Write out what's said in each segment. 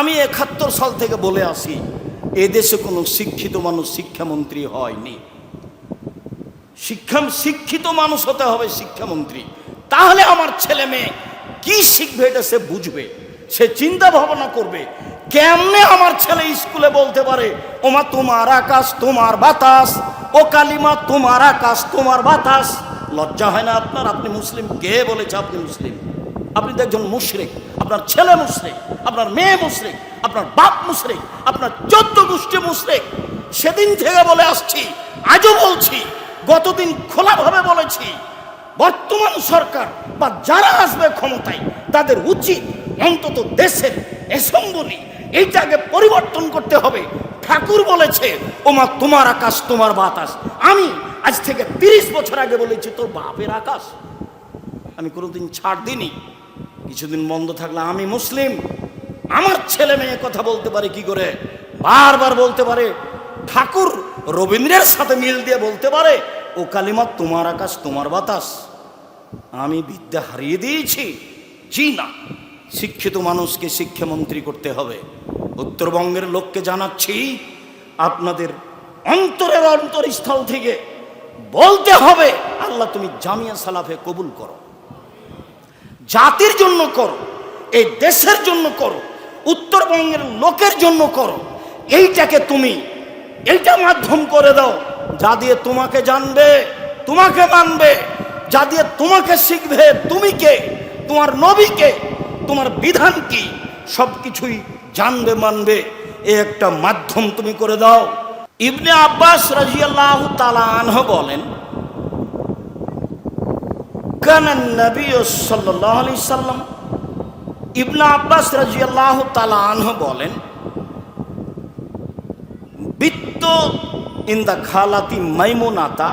আমি একাত্তর সাল থেকে বলে আসি এদেশে কোনো শিক্ষিত মানুষ শিক্ষামন্ত্রী হয়নি। শিক্ষা শিক্ষিত মানুষ হতে হবে শিক্ষামন্ত্রী। তাহলে আমার ছেলে মেয়ে কি শিখবে এটা সে বুঝবে, সে চিন্তা ভাবনা করবে। কেমনে আমার ছেলে স্কুলে বলতে পারে, ওমা, তোমার আকাশ, তোমার বাতাস, ও কালিমা, তোমার আকাশ, তোমার বাতাস। লজ্জা হয় না আপনার? আপনি মুসলিম? কে বলেছে আপনি মুসলিম? আপনি তো একজন মুশরিক, আপনার ছেলে মুশরিক, আপনার মেয়ে মুশরিক, আপনার বাপ মুশরিক, আপনার চোদ্দ গোষ্ঠী মুশরিক। সেদিন থেকে বলে আসছি, আজও বলছি, গতদিন খোলাভাবে বলেছি, বর্তমান সরকার বা যারা আসবে ক্ষমতায়, তাদের উচিত অন্তত দেশের অ্যাসেম্বলি এইটাকে পরিবর্তন করতে হবে। ঠাকুর বলেছে, ওমা, তোমার আকাশ, তোমার বাতাস। আমি আজ থেকে তিরিশ বছর আগে বলেছি, তোর বাপের আকাশ। আমি কোনোদিন ছাড় দিইনি। কিছুদিন বন্ধ থাকলে আমি মুসলিম। আমার ছেলে মেয়ে কথা বলতে পারে কি করে? বারবার বলতে পারে। ঠাকুর রবীন্দ্রের সাথে মিল দিয়ে বলতে পারে, ও কালিমা তোমার আকাশ, তোমার বাতাস। আমি বিদ্যা হারিয়ে দিয়েছি। জি না, শিক্ষিত মানুষকে শিক্ষামন্ত্রী করতে হবে। উত্তরবঙ্গের লোককে জানাচ্ছি, আপনাদের অন্তরের অন্তরস্থল থেকে বলতে হবে, আল্লাহ তুমি জামিয়া সালাফে কবুল করো। জাতির জন্য করো, এই দেশের জন্য করো, উত্তরবঙ্গের লোকের জন্য করো। এইটাকে তুমি এইটা মাধ্যম করে দাও, যা দিয়ে তোমাকে জানবে, তোমাকে মানবে, যা দিয়ে তোমাকে শিখবে, তুমি কে, তোমার নবীকে তোমার বিধান কি সব কিছুই জানবে, মানবে। এ একটা মাধ্যম তুমি করে দাও। ইবনে আব্বাস রাজিয়াল্লাহ তালা আনহ বলেন কান নবী সাল্লাহ আলি সাল্লাম ইবনা আব্বাস রাজিয়াল্লাহ তালা আনহ বলেন, বিত্ত ইন দ্য খালাতি মাইমুনাতা,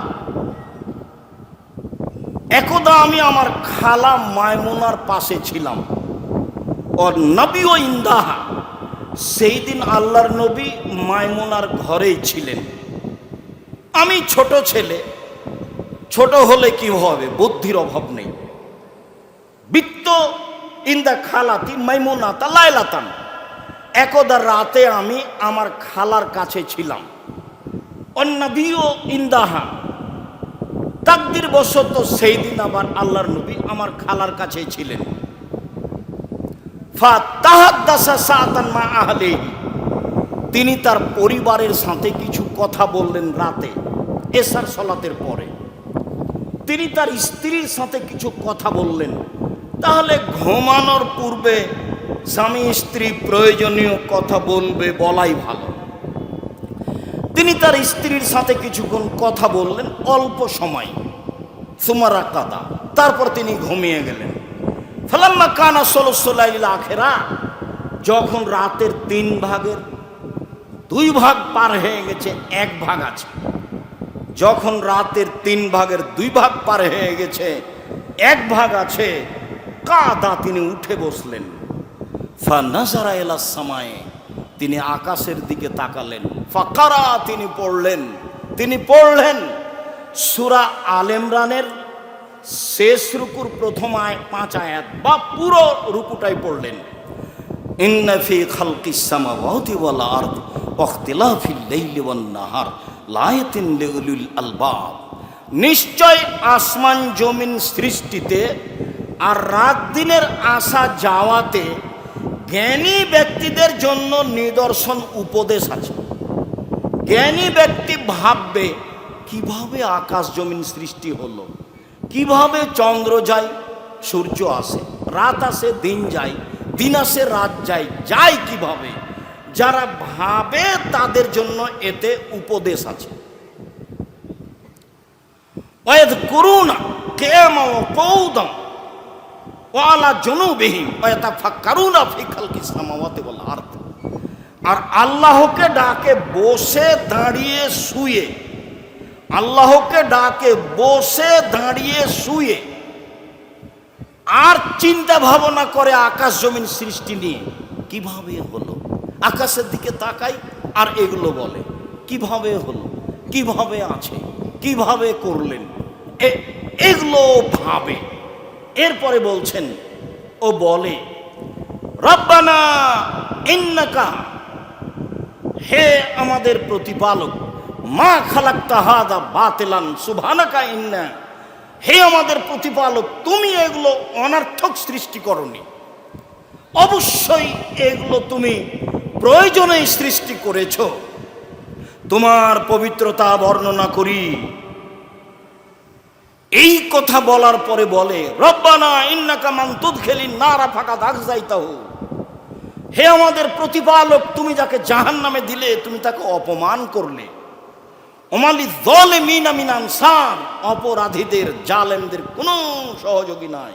একদা আমি আমার খালা মাইমুনার পাশে ছিলাম। ও নবী ও ইন্দাহা, সেই দিন আল্লাহর নবী মাইমুনার ঘরেই ছিলেন। আমি ছোট ছেলে ছোট হলে কি হবে? বুদ্ধির অভাব নেই। বৃত্ত ইন দ্য খালাতি মাইমুনাতা লাইলাতান। একদা রাতে আমি আমার খালার কাছে ছিলাম। অন্নবীও ইন্দাহা। তাকদির বশত সেই দিন আবার আল্লাহর নবী আমার খালার কাছে ছিলেন। ফাতাহাদ্দাসা সাতান মা আহলিহি। তিনি তার পরিবারের সাথে কিছু কথা বললেন রাতে, এসার সলাতের পরে। তিনি তার স্ত্রীর সাথে কিছু কথা বললেন। তাহলে ঘুমানোর পূর্বে স্বামী, স্ত্রী প্রয়োজনীয় কথা বলবে বলাই ভালো। তিনি তার স্ত্রীর সাথে কিছুক্ষণ কথা বললেন, অল্প সময়। সুমারা কাদা। তারপর তিনি ঘুমিয়ে গেলেন। ফেলাম্মা কানা ষোলশোলাইল আখেরা, যখন রাতের তিন ভাগের দুই ভাগ পার হয়ে গেছে, এক ভাগ আছে। যখন রাতের তিন ভাগের দুই ভাগ পার হয়ে গেছে, এক ভাগ আছে, কাদা তিনি উঠে বসলেন। ফানাজারা এলা সামায়ে, তিনি আকাশের দিকে তাকালেন। ফাকারা তিনি পড়লেন। তিনি পড়লেন সুরা আলেমরানের শেষ রুকুর প্রথম আয়, পাঁচ আয়াত, বা পুরো রুকুটাই পড়লেন। ইন্নাফি খালকিস সামাওয়াতি ওয়াল আরদ ওয়াখতিলাফিল লাইলি নাহার। লায়াতিন আলবাব। নিশ্চয় আসমান জমিন সৃষ্টিতে আর রাত দিনের আসা যাওয়াতে জ্ঞানী ব্যক্তিদের জন্য নিদর্শন উপদেশ আছে। জ্ঞানী ব্যক্তি ভাববে, কীভাবে আকাশ জমিন সৃষ্টি হলো? কীভাবে চন্দ্র যায়? সূর্য আসে, রাত আসে, দিন যায়, দিন আসে, রাত যায় যায় কীভাবে? যারা ভাবে তাদের জন্য এতে উপদেশ আছে। কেম কৌদম ওয়ালা জনুবিহীন আর আল্লাহকে ডাকে বসে দাঁড়িয়ে শুয়ে। আল্লাহকে ডাকে বসে দাঁড়িয়ে শুয়ে। আর চিন্তা ভাবনা করে আকাশ জমিন সৃষ্টি নিয়ে। কীভাবে হলো? আকাশের দিকে তাকাই আর এগুলো বলে, কীভাবে হলো? কীভাবে আছে? কীভাবে করলেন? এগুলো ভাবে। এরপরে বলছেন, ও বলে, রব্বানা ইন্নাকা, হে আমাদের প্রতিপালক, মা খালাক্তা হাদা বাতেলান সুভানাকা ইন্না, হে আমাদের প্রতিপালক, তুমি এগুলো অনার্থক সৃষ্টি করনি। অবশ্যই এগুলো তুমি প্রয়োজনেই সৃষ্টি করেছ। তোমার পবিত্রতা বর্ণনা করি। এই কথা বলার পরে বলে, রব্বানা ইন্নাকা মান তুদখিলিন নারা ফাঁকা দাগ যাইতাহু হে আমাদের প্রতিপালক, তুমি যাকে জাহান নামে দিলে, তুমি তাকে অপমান করলে। ওমালি দলে মিনা মিনান সান অপরাধীদের, জালেমদের কোনো সহযোগী নাই।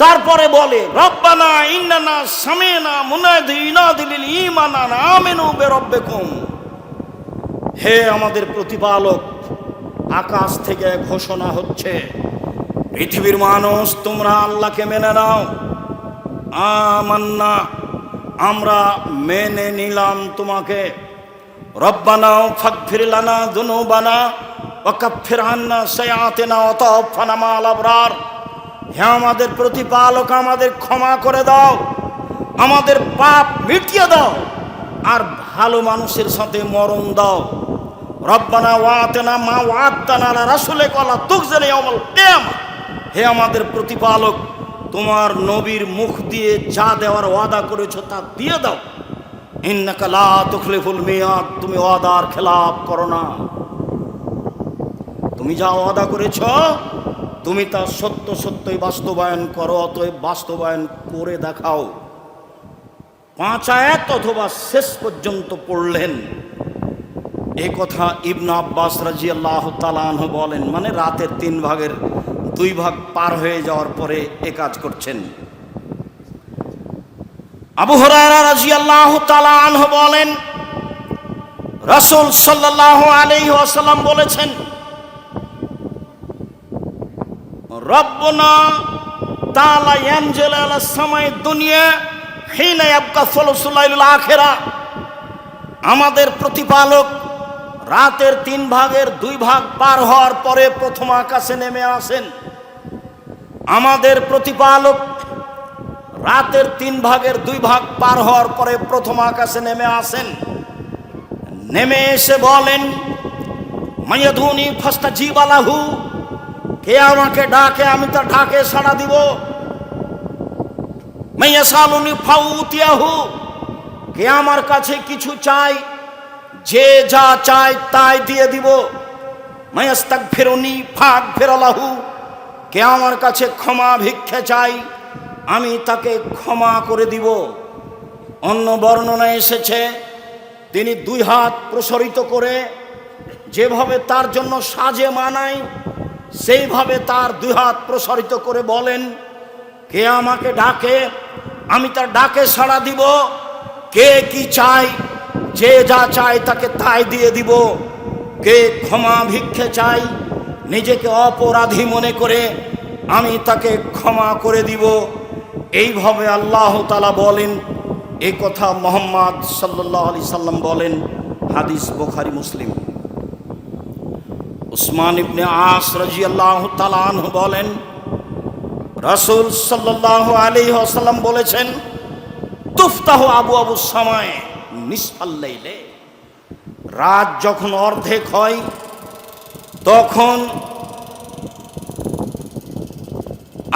তারপরে বলে, রব্বানা ইন্নানা সামেনা মুনাদি ইনাদিলিল ইমানা আমেনু বেরব্বেকুম। হে আমাদের প্রতিপালক, আকাশ থেকে ঘোষণা হচ্ছে, পৃথিবীর মানুষ, তোমরা আল্লাহকে মেনে নাও। আমান্না, আমরা মেনে নিলাম তোমাকে। রব্বানাও ফাগফির লানা দুনুবানা ওয়াকাফির আন্না সায়াতিনা মাল আবরার। হে আমাদের প্রতিপালক, আমাদের ক্ষমা করে দাও, আমাদের পাপ মিটিয়ে দাও, আর ভালো মানুষের সাথে মরণ দাও। রব্বানা ওয়াতেনা মা ওয়াত্তানা রাসূলে কলা তুকজানি অমল কিয়ামা। হে আমাদের প্রতিপালক, তোমার নবীর মুখ দিয়ে যা দেওয়ার ওয়াদা করেছ তা দিয়ে দাও। ইন্নাকা লা তুখলিফুল মিয়াদ, তুমি ওয়াদার খেলাপ করো না। তুমি যা ওয়াদা করেছ তুমি তা সত্য সত্যই বাস্তবায়ন করো, অতএব বাস্তবায়ন করে দেখাও। পাঁচ আয়াত অথবা শেষ পর্যন্ত পড়লেন। এ কথা ইবনা আব্বাস রাজি আল্লাহ তালাহ বলেন মানে রাতের তিন ভাগের দুই ভাগ পার হয়ে যাওয়ার পরে এ কাজ করছেন। আবু হরারা রাজি আল্লাহ তালাহ বলেন, রসুল সাল্লাহ আলি আসাল্লাম বলেছেন রব্বনা তালা ইয়ানজেল সামাই দুনিয়া হিনা সলসুলাইল আখেরা। আমাদের প্রতিপালক রাতের তিন ভাগের দুই ভাগ পার হওয়ার পরে প্রথম আকাশে নেমে আসেন। আমাদের প্রতিপালক রাতের তিন ভাগের দুই ভাগ পার হওয়ার পরে প্রথম আকাশে নেমে আসেন। নেমে এসে বলেন মাইয়াধুনি ফাস্তা জিবালাহু কে আমাকে ডাকে, আমি তার ডাকে সাড়া দিব। মাইয়া সালুনি ফাউতিয়াহু, কে আমার কাছে কিছু চাই যে যা চায় তাই দিয়ে দিব। মায়াস্তাক ফেরনি ফাঁক ফেরলাহু কে আমার কাছে ক্ষমা ভিক্ষে চাই আমি তাকে ক্ষমা করে দিব। অন্য বর্ণনা এসেছে, তিনি দুই হাত প্রসারিত করে, যেভাবে তার জন্য সাজে মানায় সেইভাবে তার দুই হাত প্রসারিত করে বলেন, কে আমাকে ডাকে? আমি তার ডাকে সাড়া দিব। কে কি চায়? যে যা চায় তাকে তাই দিয়ে দিব। কে ক্ষমা ভিক্ষে চাই নিজেকে অপরাধী মনে করে আমি তাকে ক্ষমা করে দিব। এইভাবে আল্লাহ তালা বলেন। এই কথা মোহাম্মদ সাল্লাহ আলি সাল্লাম বলেন। হাদিস বোখারি, মুসলিম। উসমান ইবনে আস রাজি আল্লাহ তালান বলেন, রাসুল সাল্লাহ আলী আসাল্লাম বলেছেন, তুফতাহ আবু আবু সময় নিষ্ফাল্লাইলে রাত যখন অর্ধেক হয়, তখন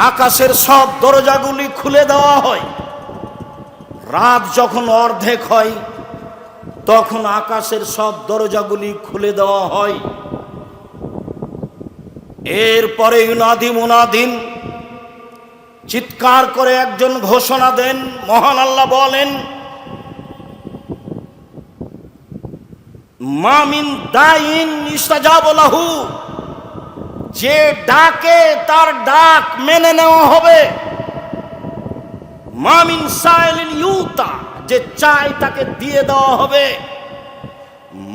আকাশের সব দরজাগুলি খুলে দেওয়া হয়। রাত যখন অর্ধেক হয়, তখন আকাশের সব দরজাগুলি খুলে দেওয়া হয়। এরপরে ইউনাদি মুনাদিন চিৎকার করে একজন ঘোষণা দেন, মহান আল্লাহ বলেন মামিন দাইন ইস্তাজাবলাহু যে ডাকে তার ডাক মেনে নেওয়া হবে। মামিন সাইলিন ইউতা যে চাই তাকে দিয়ে দেওয়া হবে।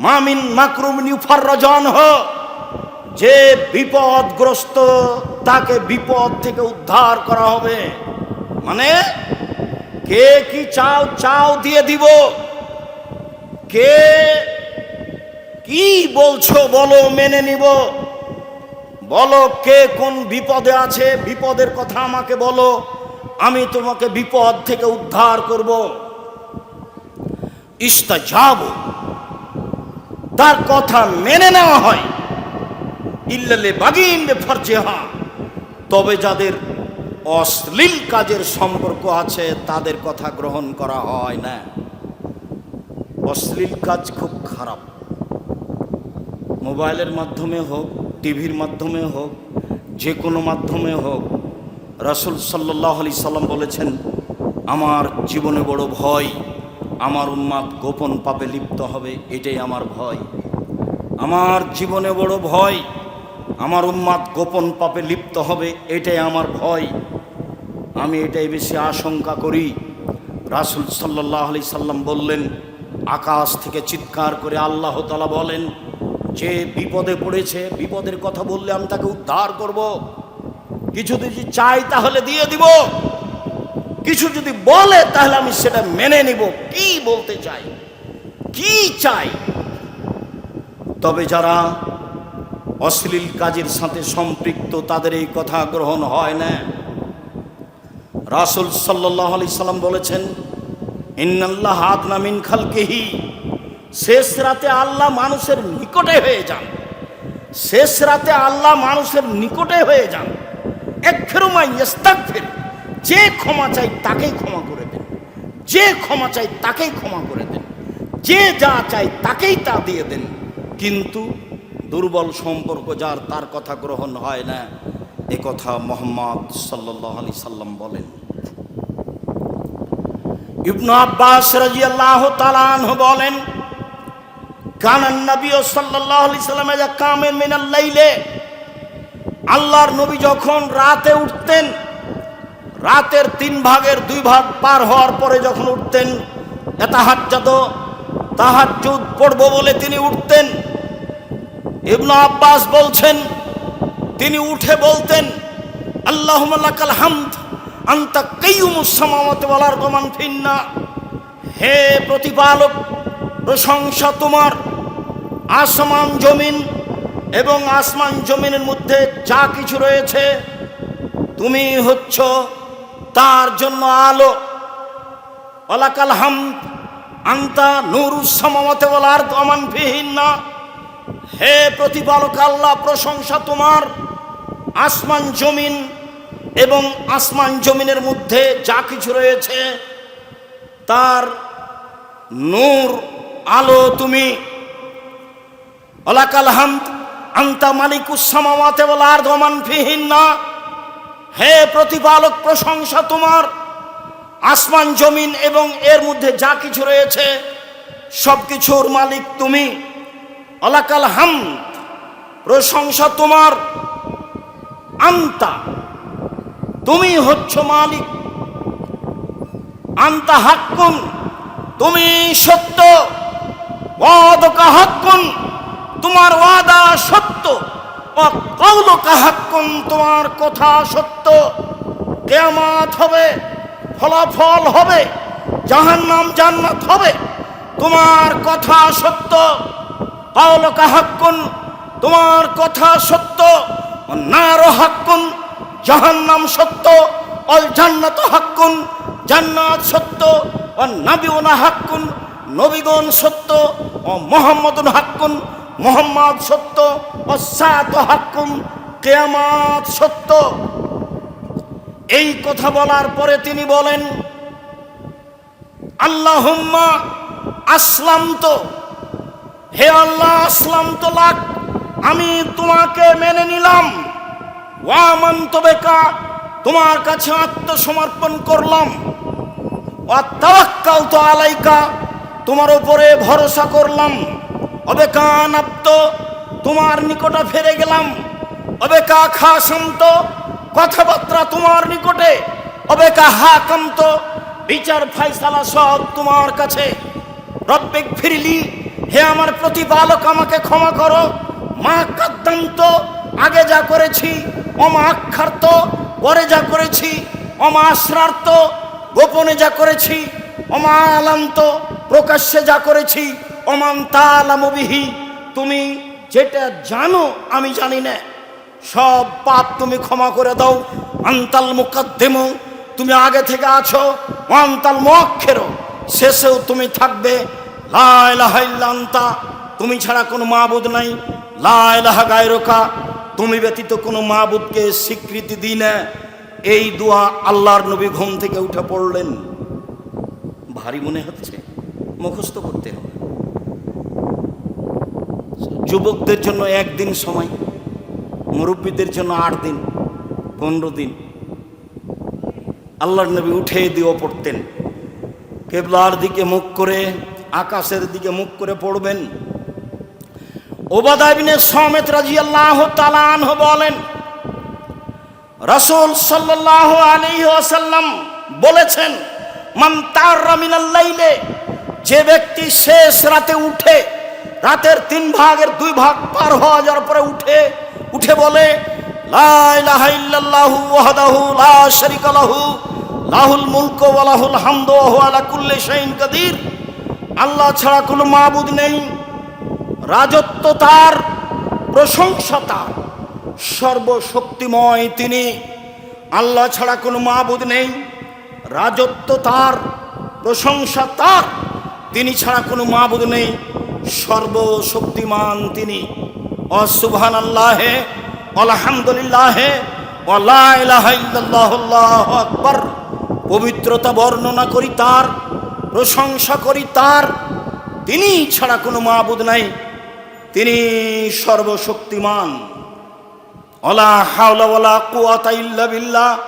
মামিন মাকরুমিন ইউফারজন হ যে বিপদগ্রস্ত তাকে বিপদ থেকে উদ্ধার করা হবে। মানে কে কি চাও চাও দিয়ে দিব। কে কি বলছো বলো, মেনে নিব। বলো কে কোন বিপদে আছে, বিপদের কথা আমাকে বলো। আমি তোমাকে বিপদ থেকে উদ্ধার করব। ইস্তা যাব তার কথা মেনে নেওয়া হয়। ইল্লালে বাগিন ফরজেহা। তবে যাদের অশ্লীল কাজের সম্পর্ক আছে, তাদের কথা গ্রহণ করা হয় না। অশ্লীল কাজ খুব খারাপ। মোবাইলের মাধ্যমে হোক, টিভির মাধ্যমে হোক যে কোনো মাধ্যমে হোক, রাসুল সাল্লাহ আলি সাল্লাম বলেছেন, আমার জীবনে বড় ভয়, আমার উন্মাদ গোপন পাপে লিপ্ত হবে, এটাই আমার ভয়। আমার জীবনে বড় ভয় আমার উন্মাদ গোপন পাপে লিপ্ত হবে, এটাই আমার ভয়। আমি এটাই বেশি আশঙ্কা করি। রাসুল সাল্লাহ আলি সাল্লাম বললেন, আকাশ থেকে চিৎকার করে আল্লাহ তালা বলেন, যে বিপদে পড়েছে, বিপদের কথা বললে আমি তাকে উদ্ধার করব। কিছু যদি চাই তাহলে দিয়ে দিব। কিছু যদি বলে তাহলে আমি সেটা মেনে নিব। কি বলতে চাই? কি চাই? তবে যারা অশ্লীল কাজের সাথে সম্পৃক্ত তাদের এই কথা গ্রহণ হয় না। রাসুল সাল্লাহ আলি সাল্লাম বলেছেন, ইন্নাল্লাহ আদনা মিন খালকেহি শেষ রাতে আল্লাহ মানুষের নিকটে হয়ে যান। শেষ রাতে আল্লাহ মানুষের নিকটে হয়ে যান। এক ফেরুমাই ফের যে ক্ষমা চাই তাকেই ক্ষমা করে দেন। যে ক্ষমা চাই তাকেই ক্ষমা করে দেন। যে যা চাই তাকেই তা দিয়ে দেন। কিন্তু দুর্বল সম্পর্ক যার তার কথা গ্রহণ হয় না। এ কথা মোহাম্মদ সাল্লাহ আলি সাল্লাম বলেন। ইবনু আব্বাস রাজিয়াল্লাহ তালান বলেন কানান নবী সাল্লাল্লাহু আলাইহি সাল্লাম যা কামেন মিনাল লাইলে, আল্লাহর নবী যখন রাতে উঠতেন, রাতের তিন ভাগের দুই ভাগ পার হওয়ার পরে যখন উঠতেন এতাহাজ্জাত তাহাজ্জুদ পড়ব বলে তিনি উঠতেন। ইবনু আব্বাস বলছেন, তিনি উঠে বলতেন, আল্লাহুম্মা লাকাল হামদ, আনতা কাইয়ুমুস সামাওয়াতি ওয়াল আরদি মান ফিন্না। হে প্রতিপালক, প্রশংসা তোমার। আসমান, জমিন এবং আসমান, জমিনের মধ্যে যা কিছু রয়েছে, তুমি হচ্ছ তার জন্য আলো। অলাকাল হাম আন্তা নুরুসামাতে বলার দমান না হে প্রতিপালক, আল্লাহ প্রশংসা তোমার। আসমান, জমিন এবং আসমান, জমিনের মধ্যে যা কিছু রয়েছে, তার নূর, আলো তুমি। অলাকাল হামদ আন্তা মালিকুস সামাওয়াতে ওয়াল আরদ ওয়া মান ফিহিন্না। হে প্রতিপালক, প্রশংসা তোমার। আসমান, জমিন এবং এর মধ্যে যা কিছু রয়েছে সব কিছুর মালিক তুমি। অলাকাল হাম, প্রশংসা তোমার। আন্তা, তুমি হচ্ছ মালিক। আন্তা হাক্কুন, তুমি সত্য। ওয়াদকা হাক্কুন, তোমার ওয়াদা সত্য। কৌলকা হাক্কুন, তোমার কথা সত্য। কেয়ামাত হবে, ফলাফল হবে, জাহান্নাম জান্নাত হবে, তোমার কথা সত্য। কৌলকা হাক্কুন, তোমার কথা সত্য নার হাক্কুন, জাহান্নাম সত্য অল জান্নাত হাক্কুন, জান্নাত সত্য ও নাবিউনা হাক্কুন, নবীগণ সত্য ও মোহাম্মদুন হাক্কুন, মোহাম্মদ সত্য ও সাত হাক্কুন, কেয়ামাত সত্য। এই কথা বলার পরে তিনি বলেন, আল্লাহুম্মা আসলাম তো হে আল্লাহ, আসলাম তো লাখ আমি তোমাকে মেনে নিলাম। ওয়ামন্ত বেকা তোমার কাছে আত্মসমর্পণ করলাম। অত্যাক্কাল তো আলাইকা, তোমার উপরে ভরসা করলাম। অবেকান আপ্ত তোমার নিকটে ফিরে গেলাম। অবেকা খাসন্ত কথাবার্তা তোমার নিকটে। অবেকা হাকান্ত বিচার ফাইসালা সব তোমার কাছে। রব্বিক ফিরলি হে আমার প্রতিপালক, আমাকে ক্ষমা করো। মা কাদ্দান্ত আগে যা করেছি, অমা আক্ষার্ত পরে যা করেছি, অমা আশ্রার্ত, গোপনে যা করেছি, অমা আলান্ত, প্রকাশ্যে যা করেছি অমান তালামবিহি তুমি যেটা জানো, আমি জানি না। সব পাপ তুমি ক্ষমা করে দাও। আন্তাল মুকাদ্দেম, তুমি আগে থেকে আছো ওয়ান্তাল মক্ষেরও শেষেও তুমি থাকবে লাইলাহাইল্লান্তা তুমি ছাড়া কোনো মাবুদ নাই। লাইলাহা গায়রকা, তুমি ব্যতীত কোনো মাবুদকে স্বীকৃতি দিই না এই দোয়া আল্লাহর নবী ঘুম থেকে উঠে পড়লেন। ভারী মনে হচ্ছে, মুখস্থ করতে হবে। যুবকদের জন্য একদিন সময়, মুরব্বীদের জন্য আট দিন, পনেরো দিন। আল্লাহর নবী উঠে দিয়েও পড়তেন। কেবলার দিকে মুখ করে আকাশের দিকে মুখ করে পড়বেন। ওবাদাবিনে সমেত রাজি আল্লাহ তালান বলেন, রসুল সাল্লাহ আলী বলেছেন, মান তার রামিনাল্লাইলে যে ব্যক্তি শেষ রাতে উঠে, রাতের তিন ভাগের দুই ভাগ পার হওয়া যাওয়ার পরে উঠে উঠে বলে লাহুল মুলকু ওয়া লাহুল হামদু ওয়া হুয়া কুল্লি শাইইন কাদির। আল্লাহ ছাড়া কোনো মাবুদ নেই। রাজত্ব তার, প্রশংসা তার। সর্বশক্তিময় তিনি। আল্লাহ ছাড়া কোনো মাবুদ নেই। রাজত্ব তার, প্রশংসা তার। তিনি ছাড়া কোনো মাবুদ নেই। সর্বশক্তিমান তিনি। অসুবহান আল্লাহে আলহামদুলিল্লাহে আকবর। পবিত্রতা বর্ণনা করি তার। প্রশংসা করি তার। তিনি ছাড়া কোনো মাবুদ নাই। তিনি সর্বশক্তিমান। অলা হাওলা কুয়াতা ইল্লা বিল্লাহ।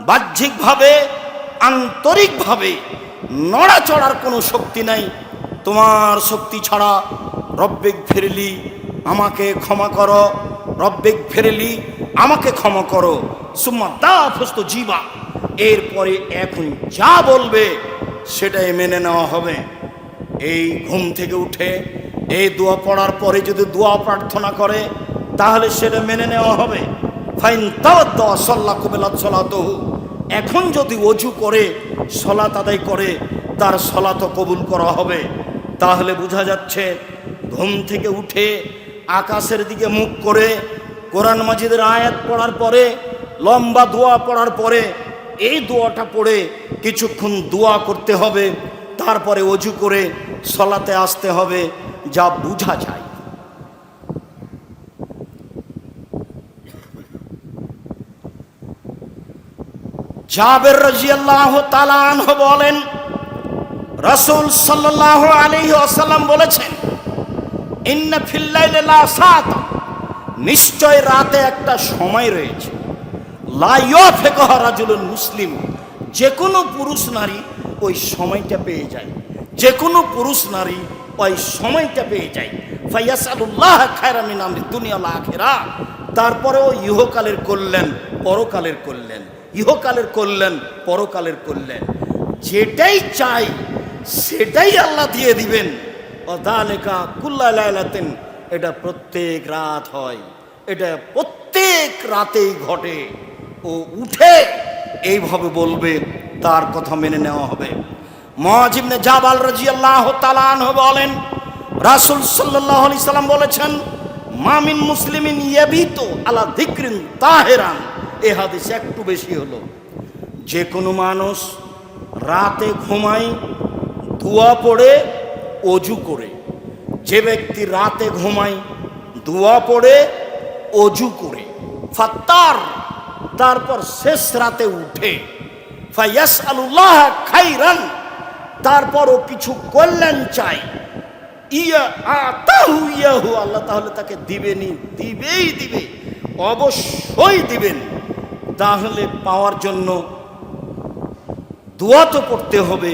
বাহ্যিকভাবে, আন্তরিকভাবে নড়াচড়ার কোনো শক্তি নাই। তোমার শক্তি ছাড়া রব্বিক ফেরলি, আমাকে ক্ষমা করো। রব্বিক ফেরলি, আমাকে ক্ষমা করো। সুম্মা দা ফস্ত জীবা। এরপরে এখন যা বলবে সেটাই মেনে নেওয়া হবে। এই ঘুম থেকে উঠে, এই দোয়া পড়ার পরে যদি দোয়া প্রার্থনা করে, তাহলে সেটা মেনে নেওয়া হবে। ফাইন তাও দোয়া সল্লা কবেলা সলাতহু। এখন যদি অজু করে, সলাত আদায় করে, তার সলাত কবুল করা হবে। তাহলে বোঝা যাচ্ছে, ঘুম থেকে উঠে, আকাশের দিকে মুখ করে, কোরআন মাজিদের আয়াত পড়ার পরে, লম্বা দোয়া পড়ার পরে এই দোয়াটা পড়ে কিছুক্ষণ দোয়া করতে হবে, তারপরে অজু করে সলাতে আসতে হবে, যা বোঝা যায়। জাবের রাজিয়াল্লাহ তালান বলেন, রসুল সাল্লাহ আলী আসাল্লাম বলেছেন, ইন্না সাত নিশ্চয় রাতে একটা সময় রয়েছে। লাইয় ফেকহ রাজুলুন মুসলিম। যে কোনো পুরুষ নারী ওই সময়টা পেয়ে যায়। যে কোনো পুরুষ নারী ওই সময়টা পেয়ে যায়। ফাইয়াস আল্লাহ খায়রামিন আমরি দুনিয়া আখেরা। তারপরেও ইহকালের করলেন পরকালের করলেন ইহকালের করলেন পরকালের করলেন যেটাই চাই, সেটাই আল্লাহ দিয়ে দিবেন। অদালেকা কুল্লালাতেন এটা প্রত্যেক রাত হয়। এটা প্রত্যেক রাতেই ঘটে। ও উঠে এইভাবে বলবে, তার কথা মেনে নেওয়া হবে। মহাজিবনে জাবাল রাজি আল্লাহ তালান বলেন, রাসুল সাল্লাহ আলি সাল্লাম বলেছেন মামিন মুসলিমিন ইয়াবিত আলা দিক্রিন তাহেরান। এ হাদিস একটু বেশি হলো। যে কোনো মানুষ রাতে ঘুমায়, ধোয়া পড়ে, অজু করে। যে ব্যক্তি রাতে ঘুমায়, ধোয়া পড়ে, অজু করে। ফাত্তার তারপর শেষ রাতে উঠে ফাইয়াস আল্লাহ খাইরান তারপর ও কিছু কল্যাণ চাই। ইয়া আতাহু ইয়াহু আল্লাহ তাহলে তাকে দিবেনই, দিবেই দিবে, অবশ্যই দিবেন। তাহলে পাওয়ার জন্য দোয়া তো পড়তে হবে,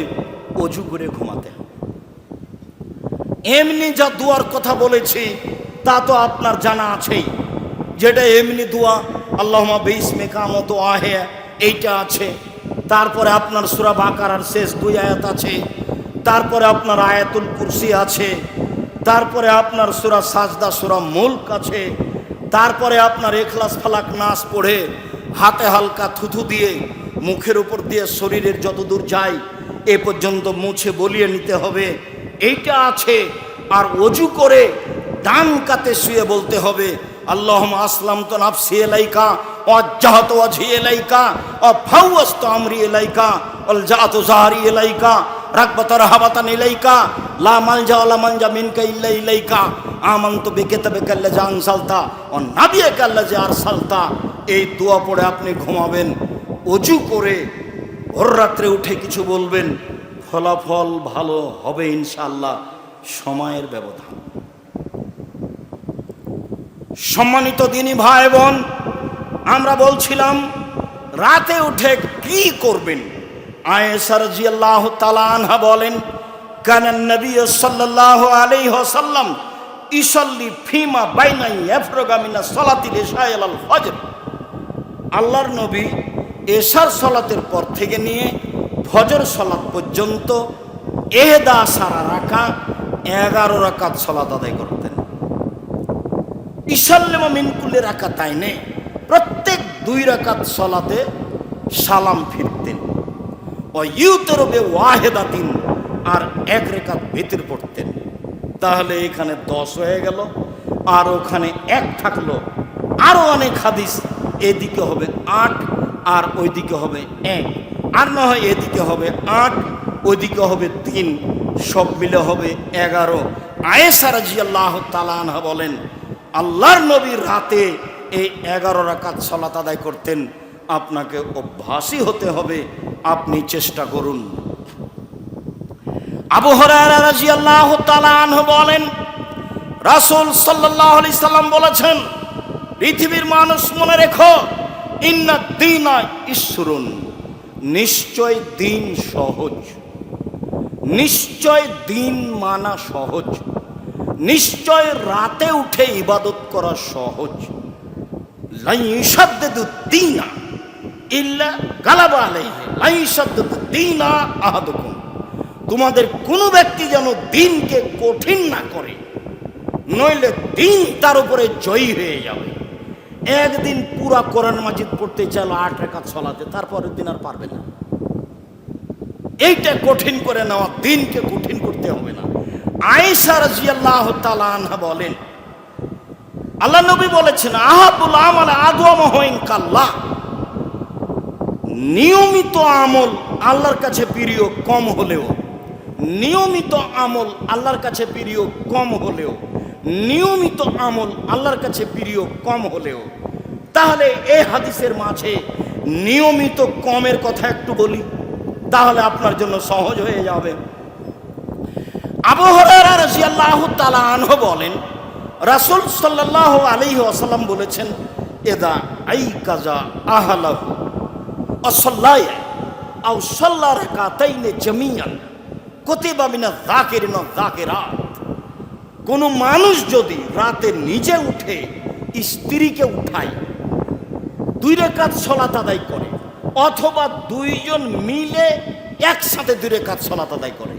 অজু করে ঘুমাতে হবে। এমনি যা দোয়ার কথা বলেছি, তা তো আপনার জানা আছেই। যেটা এমনি দোয়া আল্লাহ বেইস মেকামত আহে এইটা আছে। তারপরে আপনার সুরা বাকারার শেষ দুই আয়াত আছে। তারপরে আপনার আয়াতুল কুরসি আছে। তারপরে আপনার সুরা সাজদা, সুরা মুল্ক আছে। তারপরে আপনার এখলাস ফালাক নাচ পড়ে, হাতে হালকা থুথু দিয়ে, মুখের উপর দিয়ে শরীরের যত দূর যায় এ পর্যন্ত মুছে বলিয়ে নিতে হবে। এইটা আছে। আর অজু করে ডান কাতে শুয়ে বলতে হবে। আল্লাহ আসলাম তো নাফসি এলাইকা অজ্জাহত ওয়াজহি ইলাইকা ও ফাওয়াস্তু আমরি ইলাইকা ওয়াল জাতু জাহরি ইলাইকা রাগবাত রাহাবাতান ইলাইকা, লা মালজা ওয়া লা মানজা মিনকা ইল্লা ইলাইকা, আমানতু বিকিতাবিকা আল্লাযী আনসালতা, ওয়া নাবিয়াকা আল্লাযী আরসালতা। এই দোয়া পড়ে আপনি ঘুমাবেন, অজু করে ভোর রাত্রে উঠে কিছু বলবেন, ফলাফল ভালো হবে ইনশাআল্লাহ, সময়ের ব্যবধান। সম্মানিত দিনী ভাই বোন, আমরা বলছিলাম, রাতে উঠে কি করবেন? আয়েসার জিয়াল্লাহ তালানহা বলেন কানান নবী সাল্লাল্লাহু আলাইহি ওয়াসাল্লাম ইসল্লি ফিমা বাইনাই এফরোগামিনা সলাতিল ইশাইল আল ফজর। আল্লাহর নবী এশার সলাতের পর থেকে নিয়ে ফজর সলাত পর্যন্ত এহদা সারা রাখা এগারো রাকাত সলাত আদায় করতেন ইসাল্লেমা মিনকুল্লে রাখা তাই নেই প্রত্যেক দুই রাকাত সলাতে সালাম ফিরতেন। ও ইউতরবে ওয়াহেদাতিন আর এক রেখাত ভেতর পড়তেন। তাহলে এখানে দশ হয়ে গেল, আর ওখানে এক থাকল। আরও অনেক হাদিস, এদিকে হবে আট আর ওইদিকে হবে এক। আর না হয় এদিকে হবে আট, ওইদিকে হবে তিন। সব মিলে হবে এগারো। আয়েসা রাজি আল্লাহ তালানহা বলেন আল্লাহর নবীর রাতে এই এগারো রাকাত সলাত আদায় করতেন। আপনাকে অভ্যাসী হতে হবে, আপনি চেষ্টা করুন। আবু হরারা রাদিয়াল্লাহু তাআলা আনহু বলেন, রাসূল সাল্লাল্লাহু আলাইহি সাল্লাম বলেছেন, পৃথিবীর মানুষ মনে রেখো, ইন্না দীনা ইসরুন, নিশ্চয় দিন সহজ। নিশ্চয় দিন মানা সহজ। নিশ্চয় রাতে উঠে ইবাদত করা সহজ। তোমাদের কোনো ব্যক্তি যেন দিনকে কঠিন না করে, নইলে দিন তার উপরে জয়ী হয়ে যাবে। একদিন পুরা কোরআন মাজিদ পড়তে চাইলো আট রেখাত চলাতে তারপরের দিন আর পারবে না। এইটা কঠিন করে নেওয়া, দিনকে কঠিন করতে হবে না। আয়েশা রাজিয়াল্লাহ তাআলা বলেন, আল্লাহ নবী বলেছেন, আহাবুল আমল আদওয়াম হইন কাল্লাহ নিয়মিত আমল আল্লাহর কাছে প্রিয় কম হলেও, নিয়মিত আমল আল্লাহর কাছে প্রিয় কম হলেও, নিয়মিত আমল আল্লাহর কাছে প্রিয় কম হলেও, তাহলে এই হাদিসের মাঝে নিয়মিত কমের কথা একটু বলি, তাহলে আপনার জন্য সহজ হয়ে যাবে। তাআলা আনহু বলেন, রাসূল সাল্লাল্লাহু আলাইহি ওয়াসাল্লাম বলেছেন এদা আই কাজা আহলাহু কতিবা মিনা কোনো মানুষ যদি রাতে নিজে উঠে স্ত্রীকে উঠায়, দুই রেখাত সলাত আদায় করে, অথবা দুইজন মিলে একসাথে দুই রেখাত সলাত আদায় করে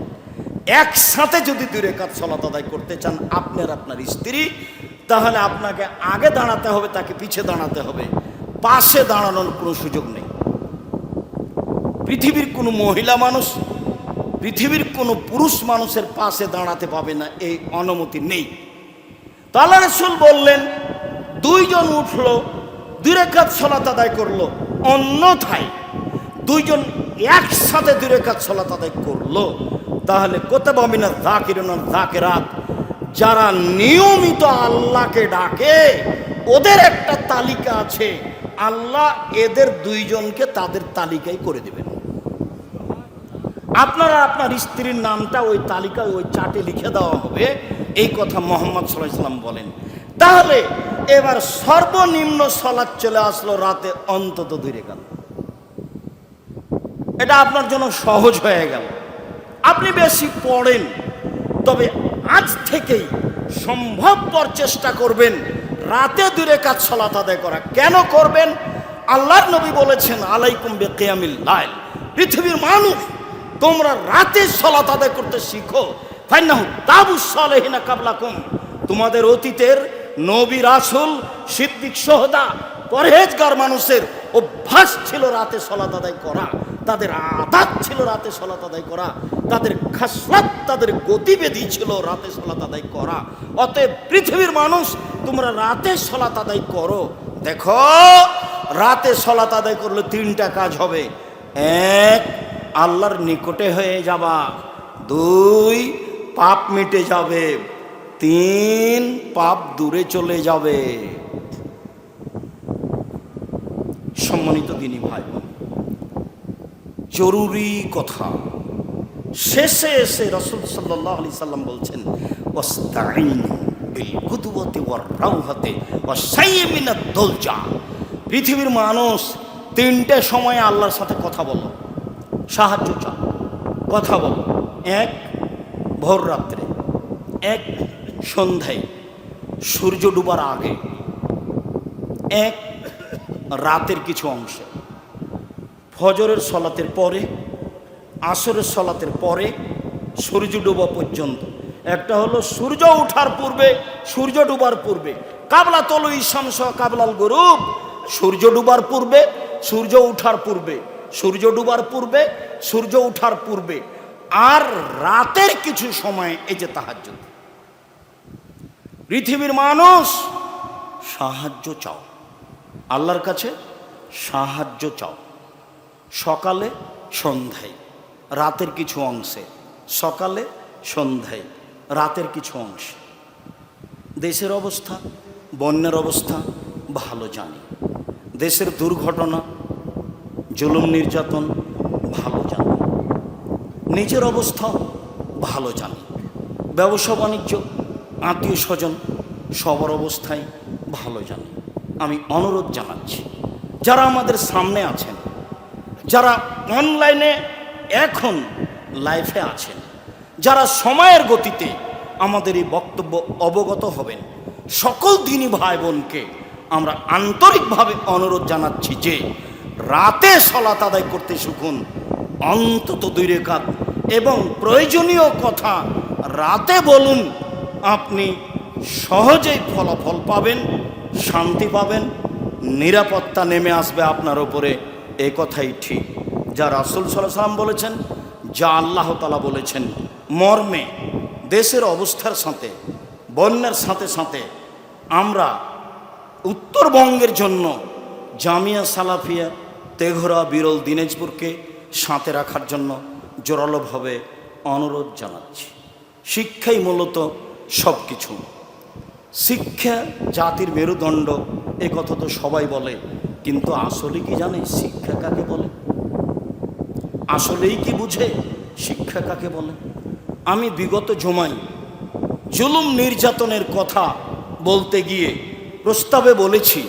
একসাথে যদি দুই রেখাত সলাত আদায় করতে চান, আপনার আপনার স্ত্রী, তাহলে আপনাকে আগে দাঁড়াতে হবে, তাকে পিছে দাঁড়াতে হবে। পাশে দাঁড়ানোর কোনো সুযোগ নেই। পৃথিবীর কোনো মহিলা মানুষ, পৃথিবীর কোনো পুরুষ মানুষের পাশে দাঁড়াতে পাবে না, এই অনুমতি নেই। তালা রসুল বললেন, দুইজন উঠল, দুই রেখাত সলাত আদায় করল, অন্যথায় দুইজন একসাথে দুই রেখাত সলাত আদায় করল। তাহলে কোথাও বামিনা জাকির জাকেরাত যারা নিয়মিত আল্লাহকে ডাকে, ওদের একটা তালিকা আছে। আল্লাহ এদের দুইজনকে তাদের তালিকায় করে দেবেন। আপনারা আপনার স্ত্রীর নামটা ওই তালিকায় ওই চাটে লিখে দেওয়া হবে। এই কথা মোহাম্মদ সাল্লাম বলেন। তাহলে এবার সর্বনিম্ন সলাদ চলে আসলো রাতে অন্তত দূরে গেল এটা আপনার জন্য সহজ হয়ে গেল। আপনি বেশি পড়েন, তবে আজ থেকেই সম্ভবপর চেষ্টা করবেন রাতে দূরে কাজ সলাত আদায় করা। কেন করবেন? আল্লাহর নবী বলেছেন, আলাইকুম বে কেয়ামিল পৃথিবীর মানুষ, তোমরা রাতে সলাত আদায় করতে শিখো। ফাইনাহু তাবু সালেহিনা কাবলাকুম। তোমাদের অতীতের নবী রাসুল, সিদ্দিক সোহদা, পরহেজগার মানুষের অভ্যাস ছিল রাতে সলাত আদায় করা। তাদের আদাত ছিল রাতে সলাত আদায় করা। তাদের খাসলাত, তাদের গতিবেদী ছিল রাতে সলাত আদায় করা। অতএব পৃথিবীর মানুষ, তোমরা রাতে সলাত আদায় করো। দেখো, রাতে সলাত আদায় করলে তিনটা কাজ হবে। এক, আল্লাহর নিকটে হয়ে যাবা। দুই, পাপ মিটে যাবে। তিন, পাপ দূরে চলে যাবে। সম্মানিত দিনী ভাই জরুরি কথা। শেষে এসে রসুল সাল্লাহ আলি সাল্লাম বলছেন পৃথিবীর মানুষ তিনটে সময়ে আল্লাহর সাথে কথা বলো সাহায্য চাও কথা বলো। এক, ভোর রাত্রে। এক, সন্ধ্যায়। সূর্য ডুবার আগে। এক, রাতের কিছু অংশে। ফজরের সলাতের পরে, আসরের সলাতের পরে সূর্য ডোবা পর্যন্ত। একটা হলো সূর্য ওঠার পূর্বে, সূর্য ডুবার পূর্বে। কাবলা তলু ঈশাংশ কাবলাল গরুপ সূর্য ডুবার পূর্বে, সূর্য ওঠার পূর্বে। সূর্য ডুবার পূর্বে, সূর্য ওঠার পূর্বে। আর রাতের কিছু সময় এই যে তাহাজ্য পৃথিবীর মানুষ সাহায্য চাও। আল্লাহর কাছে সাহায্য চাও। সকালে সন্ধ্যায়, রাতের কিছু অংশে, সকালে সন্ধ্যায়, রাতের কিছু অংশে। দেশের অবস্থা, বন্যার অবস্থা ভালো জানি। দেশের দুর্ঘটনা, জুলুম নির্যাতন ভালো জানি। নিজের অবস্থা ভালো জানি। ব্যবসা বাণিজ্য, আত্মীয় স্বজন সবার অবস্থায় ভালো জানি। আমি অনুরোধ জানাচ্ছি, যারা আমাদের সামনে আছেন যারা অনলাইনে এখন লাইফে আছেন, যারা সময়ের গতিতে আমাদের এই বক্তব্য অবগত হবেন, সকল দিনই ভাই বোনকে আমরা আন্তরিকভাবে অনুরোধ জানাচ্ছি যে রাতে সলাত আদায় করতে শিখুন, অন্তত দুই রেখাত। এবং প্রয়োজনীয় কথা রাতে বলুন, আপনি সহজেই ফলাফল পাবেন, শান্তি পাবেন, নিরাপত্তা নেমে আসবে আপনার উপরে। এ কথাই ঠিক। যা রাসুল সাল্লাহ সাল্লাম বলেছেন, যা আল্লাহ তালা বলেছেন, মর্মে, দেশের অবস্থার সাথে, বন্যার সাথে সাথে, আমরা উত্তরবঙ্গের জন্য জামিয়া সালাফিয়া, তেঘরা, বিরল দিনাজপুরকে সাঁতে রাখার জন্য জোরালোভাবে অনুরোধ জানাচ্ছি। শিক্ষাই মূলত সব কিছু শিক্ষা জাতির মেরুদণ্ড, এ কথা তো সবাই বলে কিন্তু আসলে কি জানে, শিক্ষা কাকে বলে? আসলেই কি বুঝে, শিক্ষা কাকে বলে? আমি বিগত জমাই জুলুম নির্যাতনের কথা বলতে গিয়ে প্রস্তাবে বলেছি